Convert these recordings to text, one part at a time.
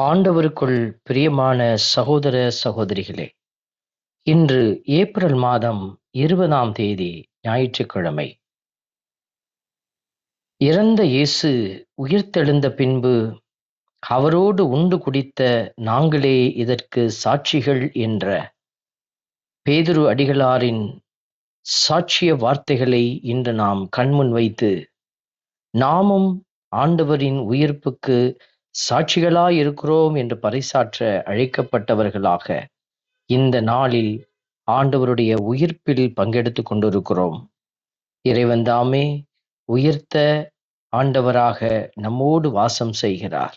ஆண்டவருக்குள் பிரியமான சகோதர சகோதரிகளே இன்று ஏப்ரல் மாதம் இருபதாம் தேதி ஞாயிற்றுக்கிழமை. இறந்த இயேசு உயிர்த்தெழுந்த பின்பு அவரோடு உண்டு குடித்த நாங்களே இதற்கு சாட்சிகள் என்ற பேதுரு அடிகளாரின் சாட்சிய வார்த்தைகளை இன்று நாம் கண்முன் வைத்து நாமும் ஆண்டவரின் உயிர்ப்புக்கு சாட்சிகளாய் இருக்கிறோம் என்று பறைசாற்ற அழைக்கப்பட்டவர்களாக இந்த நாளில் ஆண்டவருடைய உயிர்ப்பில் பங்கெடுத்து கொண்டிருக்கிறோம். இறைவன் தாமே உயிர்த்த ஆண்டவராக நம்மோடு வாசம் செய்கிறார்.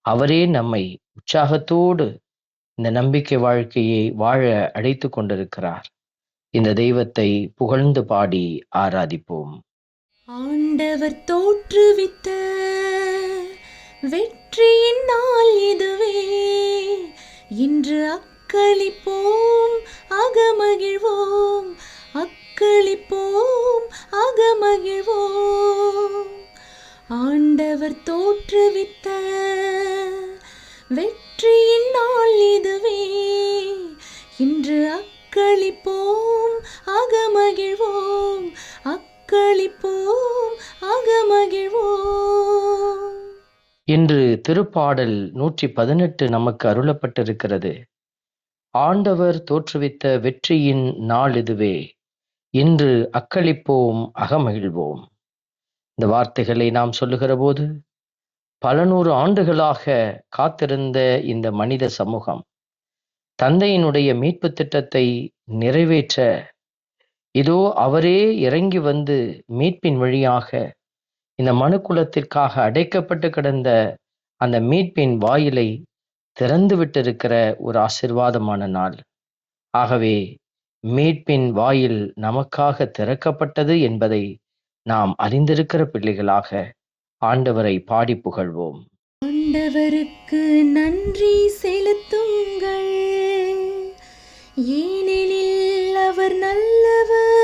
அவரே நம்மை உற்சாகத்தோடு இந்த நம்பிக்கை வாழ்க்கையை வாழ அழைத்து கொண்டிருக்கிறார். இந்த தெய்வத்தை புகழ்ந்து பாடி ஆராதிப்போம். ஆண்டவர் தோற்றுவித்த வெற்றியின் நாள் இதுவே. இன்று அக்களிப்போம் அகமகிழ்வோம். அக்களிப்போம் அகமகிழ்வோம். ஆண்டவர் தோற்றுவித்த வெற்றியின் நாள் இதுவே. இன்று அக்களிப்போம் அகமகிழ்வோம். அக்களிப்போம் அகமகிழ்வோம். இன்று திருப்பாடல் நூற்றி பதினெட்டு நமக்கு அருளப்பட்டிருக்கிறது. ஆண்டவர் தோற்றுவித்த வெற்றியின் நாள் இதுவே. இன்று அக்களிப்போம் அகமகிழ்வோம். இந்த வார்த்தைகளை நாம் சொல்லுகிற போது பல நூறு ஆண்டுகளாக காத்திருந்த இந்த மனித சமூகம் தந்தையினுடைய மீட்பு திட்டத்தை நிறைவேற்ற இதோ அவரே இறங்கி வந்து மீட்பின் வழியாக இந்த மனுக்குலத்திற்காக அடைக்கப்பட்டு கிடந்த அந்த மீட்பின் வாயிலை திறந்து விட்டிருக்கிற ஒரு ஆசிர்வாதமான நாள். ஆகவே மீட்பின் வாயில் நமக்காக திறக்கப்பட்டது என்பதை நாம் அறிந்திருக்கிற பிள்ளைகளாக ஆண்டவரை பாடி புகழ்வோம் ஆண்டவருக்கு நன்றி செலுத்துங்கள். ஏனெனில் அவர் நல்லவர்.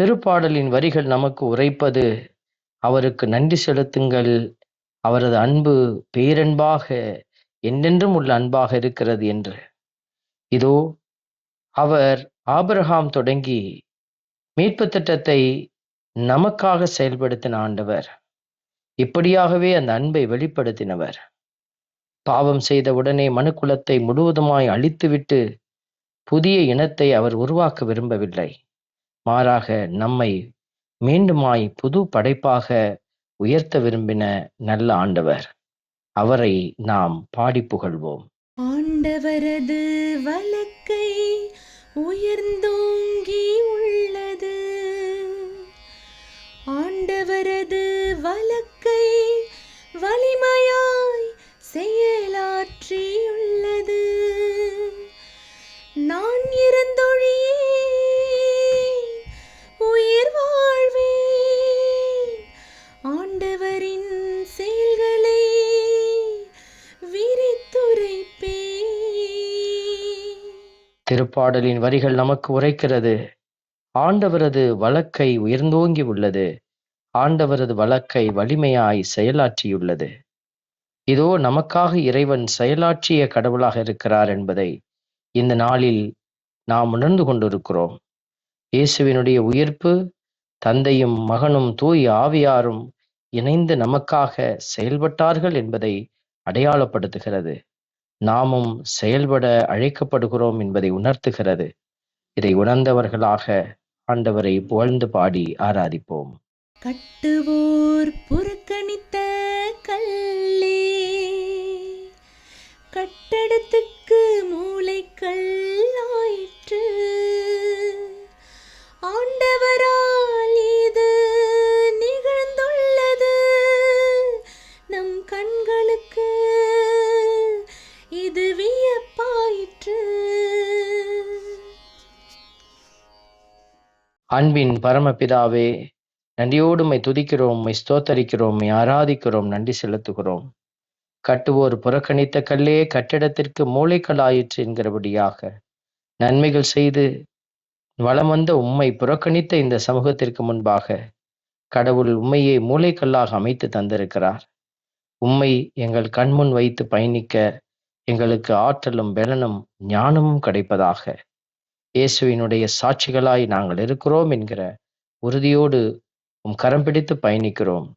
திருப்பாடலின் வரிகள் நமக்கு உரைப்பது அவருக்கு நன்றி செலுத்துங்கள். அவரது அன்பு பேரன்பாக என்றென்றும் உள்ள அன்பாக இருக்கிறது என்று. இதோ அவர் ஆபிரஹாம் தொடங்கி மீட்பு திட்டத்தை நமக்காக செயல்படுத்தின ஆண்டவர். இப்படியாகவே அந்த அன்பை வெளிப்படுத்தினவர். பாவம் செய்த உடனே மனுக்குலத்தை முழுவதுமாய் அழித்துவிட்டு புதிய இனத்தை அவர் உருவாக்க விரும்பவில்லை. மாறாக நம்மை மீண்டுமாய் புது படைப்பாக உயர்த்த விரும்பின நல்ல ஆண்டவர். அவரை நாம் பாடி புகழ்வோம். ஆண்டவரது வலக்கை உயர்ந்தோங்கி உள்ளது. ஆண்டவரது வலக்கை திருப்பாடலின் வரிகள் நமக்கு உரைக்கிறது. ஆண்டவரது வழக்கை உயர்ந்தோங்கி உள்ளது. ஆண்டவரது வழக்கை வலிமையாய் செயலாற்றியுள்ளது. இதோ நமக்காக இறைவன் செயலாற்றிய கடவுளாக இருக்கிறார் என்பதை இந்த நாளில் நாம் உணர்ந்து கொண்டிருக்கிறோம். இயேசுவினுடைய உயிர்ப்பு தந்தையும் மகனும் தூய் ஆவியாரும் இணைந்து நமக்காக செயல்பட்டார்கள் என்பதை அடையாளப்படுத்துகிறது. நாமும் செயல்பட அழைக்கப்படுகிறோம் என்பதை உணர்த்துகிறது. இதை உணர்ந்தவர்களாக ஆண்டவரை புகழ்ந்து பாடி ஆராதிப்போம். கட்டுவோர் புறக்கணித்த கல் அன்பின் பரமபிதாவே நன்றியோடு உம்மை துதிக்கிறோம் உம்மை ஸ்தோத்தரிக்கிறோம் உம்மை ஆராதிக்கிறோம் நன்றி செலுத்துகிறோம். கட்டுவோர் புறக்கணித்த கல்லே கட்டிடத்திற்கு மூளைக்கல்லாயிற்று என்கிறபடியாக நன்மைகள் செய்து வளம் வந்த உம்மை புறக்கணித்த இந்த சமூகத்திற்கு முன்பாக கடவுள் உம்மையை மூளைக்கல்லாக அமைத்து தந்திருக்கிறார். உம்மை எங்கள் கண்முன் வைத்து பயணிக்க எங்களுக்கு ஆற்றலும் பலனும் ஞானமும் கிடைப்பதாக. இயேசுவினுடைய சாட்சிகளாய் நாங்கள் இருக்கிறோம் என்கிற உறுதியோடு உம் கரம் பிடித்து பயணிக்கிறோம்.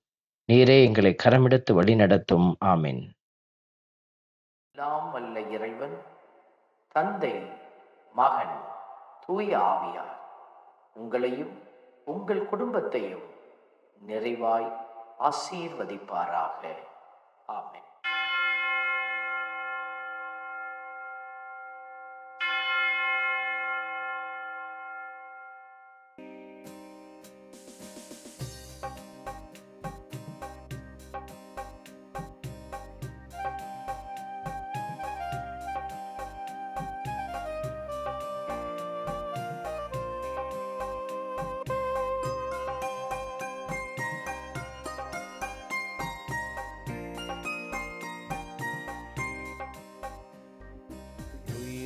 நீரே எங்களை கரமெடுத்து வழி நடத்தும் ஆமீன். நாம் வல்ல இறைவன் தந்தை மகன் தூய ஆவியார் உங்களையும் உங்கள் குடும்பத்தையும் நிறைவாய் ஆசீர்வதிப்பாராக. ஆமென்.